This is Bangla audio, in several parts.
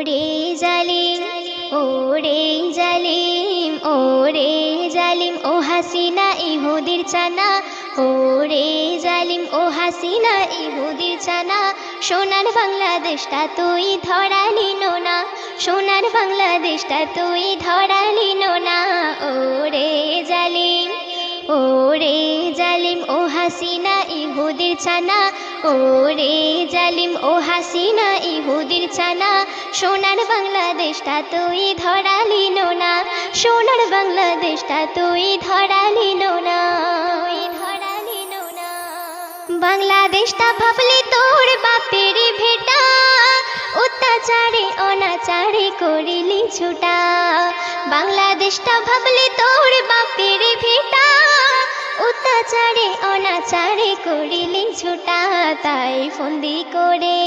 ওরে জালিম ওরে জালিম ওরে জালিম, ও হাসিনা ইহুদির চানা, ওরে জালিম, ও হাসিনা ইহুদির চানা, সোনার বাংলাদেশটা তুই ধরা নিনো না সোনার বাংলাদেশটা তুই ধরা নিনো না ওরে জালিম, ওরে হাসিনা ইহুদির ছানা। ওরে জালিম ও হাসিনা ইহুদির ছানা। সোনার বাংলাদেশটা তুই ধরালি না সোনার বাংলাদেশটা তুই ধরালি না বাংলাদেশটা ভাবলি তোর বাপের ভেটা। অত্যাচারে অনাচারে করিলি ছুটা। বাংলাদেশটা ভাবলি তোর বাপের অত্যাচারে, অনাচারে করিলি ছোটা। তাই ফন্দি করে,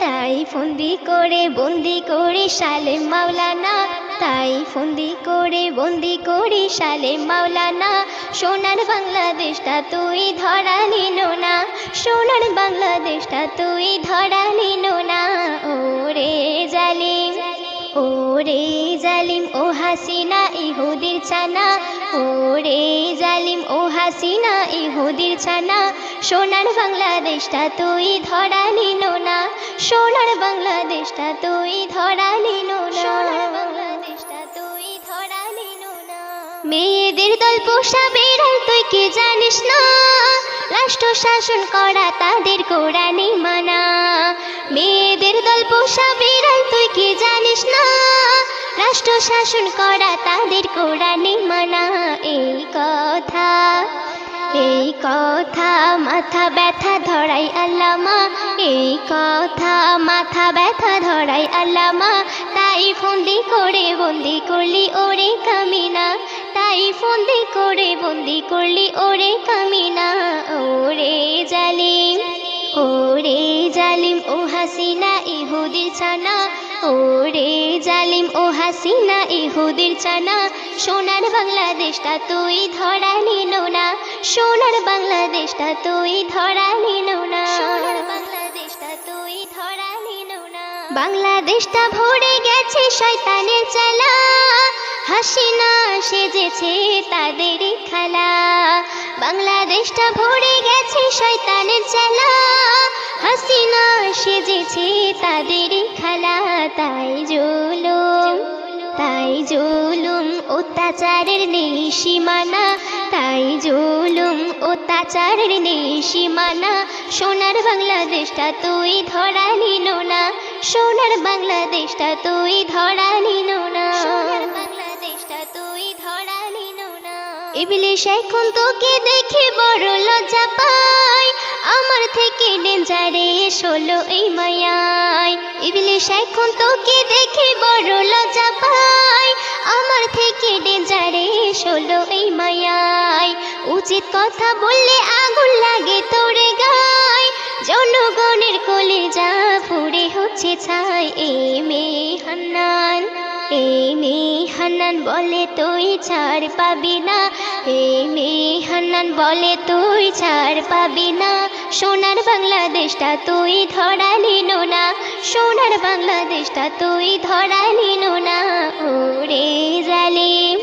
তাই ফন্দি করে, বন্দি করে সালে মাওলানা। তাই ফন্দি করে, বন্দি করি সালে মাওলানা। সোনার বাংলাদেশটা তুই ধরালি না সোনার বাংলাদেশটা তুই ধরালি না ওরে জালিম ওরে জালিম ও হাসিনা ইহুদির ছানা। ওরে জালিম ও হাসিনা ইহুদির ছানা। সোনার বাংলাদেশটা তুই ধরালি না। সোনার বাংলাদেশটা তুই ধরালি না। বাংলাদেশটা তুই ধরালি না। মেয়েদের দল পোষা বেড়াল তুই কি জানিস না? রাষ্ট্র শাসন করা তাদের কোরআনি মানা। মেয়েদের দল পোষা বেড়াল তুই কি জানিস না? রাষ্ট্র শাসন করা তাদের কোরআনি মানা। এই কথা এই কথা, মাথা ব্যথা ধরাই আল্লামা। এই কথা, মাথা ব্যথা ধরাই আল্লামা। তাই ফন্দি করে বন্দি করলি ওরে কামিনা। তাই ফন্দি করে বন্দি করলি ওরে কামিনা। ওরে জালিম ওরে জালিম ও হাসিনা ইহুদির ছানা। ওরে জালিম ও হাসিনা, ইহুদির ছানা সোনার বাংলাদেশটা তুই ধরা নিল না। সোনার বাংলাদেশটা তুই ধরা বাংলাদেশটা তুই ধরা নিল না। বাংলাদেশটা ভরে গেছে শয়তানের চালা। হাসিনা সেজেছে তাদেরই খালা। বাংলাদেশটা ভরে গেছে শয়তানের চালা। হাসিনা সেজেছে তাদেরই খেলা তাই জুলুম তাই জুলুম অত্যাচারের নেই সীমানা তাই জুলুম অত্যাচারের নেই সীমানা সোনার বাংলাদেশটা তুই ধরা নিল না সোনার বাংলাদেশটা তুই ধরা নিল না। সোনার বাংলাদেশটা তুই ধরা নিল না। ইবলিশ এখন তোকে দেখে বড় লজ্জা পায় আমার থেকে ডেঞ্জারে হলো এই মায়ায়। ইবলিশ, এখন তোকে দেখে বড় লজ্জা পায়। আমার থেকে ডেঞ্জারে হলো এই মায়ায়। উচিত কথা বললে আগুন লাগে তোরে গায়। জনগণের কোলে যা ফুড়ে হচ্ছে ছাই এ মেয়ে হান্নান এই মেয়ে হান্নান বলে তুই ছাড় পাবি না। এই মেয়ে হান্নান বলে তুই ছাড় পাবি না। সোনার বাংলাদেশটা তুই ধরা নিল না। সোনার বাংলাদেশটা তুই ধরা নিল না। ওরে জালিম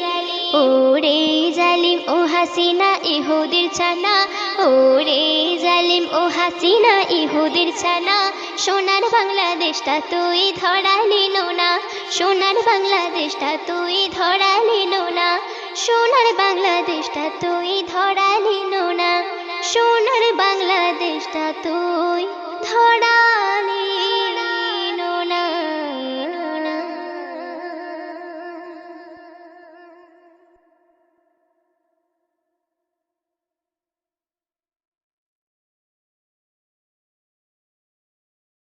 ওরে জালিম, ও হাসিনা, ইহুদির ছানা। ওরে জালিম, ও হাসিনা, ইহুদির ছানা। সোনার বাংলাদেশটা তুই ধরা নিল না। সোনার বাংলাদেশটা তুই ধরা নিল না সোনার বাংলাদেশটা তুই ধরা নিল না সোনার বাংলাদেশটা তুই